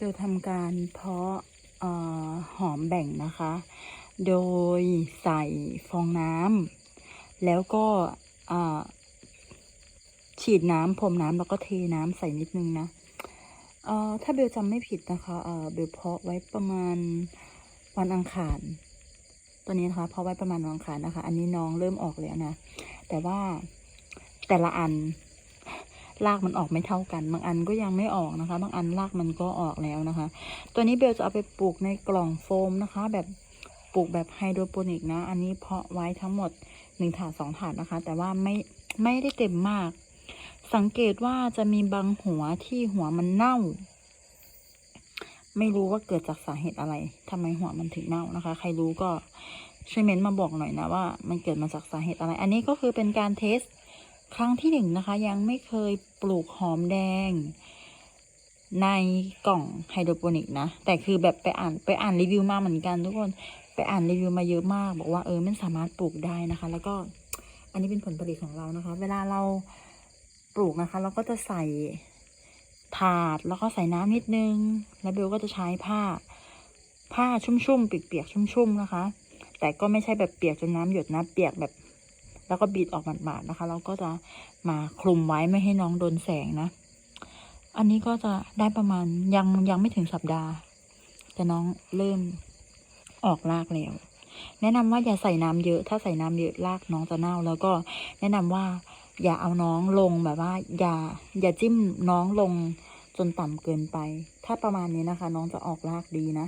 โดยทำการเพาะหอมแบ่งนะคะ โดยใส่ฟองน้ำแล้วก็ฉีดน้ำพรมน้ำแล้วก็เทน้ำใส่นิดนึงนะถ้าเบลจำไม่ผิดนะคะเบลเพาะไว้ประมาณวันอังคารตัวนี้นะคะเพาะไว้ประมาณวันอังคารนะคะ อันนี้น้องเริ่มออกแล้วนะ แต่ว่าแต่ละอัน รากมันออกไม่เท่ากัน บางอันก็ยังไม่ออกนะคะ บางอันรากมันก็ออกแล้วนะคะ ตัวนี้เบลจะเอาไปปลูกในกล่องโฟมนะคะ แบบปลูกแบบไฮโดรโปนิกนะ อันนี้เพาะไว้ทั้งหมดหนึ่งถาดสองถาดนะคะ แต่ว่าไม่ไม่ได้เต็มมาก สังเกตว่าจะมีบางหัวที่หัวมันเน่า ไม่รู้ว่าเกิดจากสาเหตุอะไรทำไมหัวมันถึงเน่านะคะ ใครรู้ก็ช่วยเม้นมาบอกหน่อยนะว่า มันเกิดมาจากสาเหตุอะไร อันนี้ก็คือเป็นการเทส ครั้งที่หนึ่งนะคะ ยังไม่เคยปลูกหอมแดง ในกล่องไฮโดรโปนิกนะ แต่คือแบบไปอ่านไปอ่านรีวิวมาเหมือนกันทุกคนไปอ่านรีวิวมาเยอะมาก บอกว่าเออมันสามารถปลูกได้นะคะ แล้วก็อันนี้เป็นผลผลิตของเรานะคะ เวลาเราปลูกนะคะ เราก็จะใส่ถาดแล้วก็ใส่น้ำนิดนึง แล้วเบลก็จะใช้ผ้า ผ้าชุ่มๆเปียกๆชุ่มๆนะคะ แต่ก็ไม่ใช่แบบเปียกจนน้ำหยดนะเปียกแบบ แล้วก็บีดออกหมาดๆนะคะ เราก็จะมาคลุมไว้ไม่ให้น้องโดนแสงนะ อันนี้ก็จะได้ประมาณยังยังไม่ถึงสัปดาห์ แต่น้องเริ่มออกรากแล้ว แนะนำว่าอย่าใส่น้ำเยอะ ถ้าใส่น้ำเยอะรากน้องจะเน่า แล้วก็แนะนำว่าอย่าเอาน้องลงแบบว่า อย่าอย่าจิ้มน้องลงจนต่ำเกินไป ถ้าประมาณนี้นะคะ น้องจะออกรากดีนะ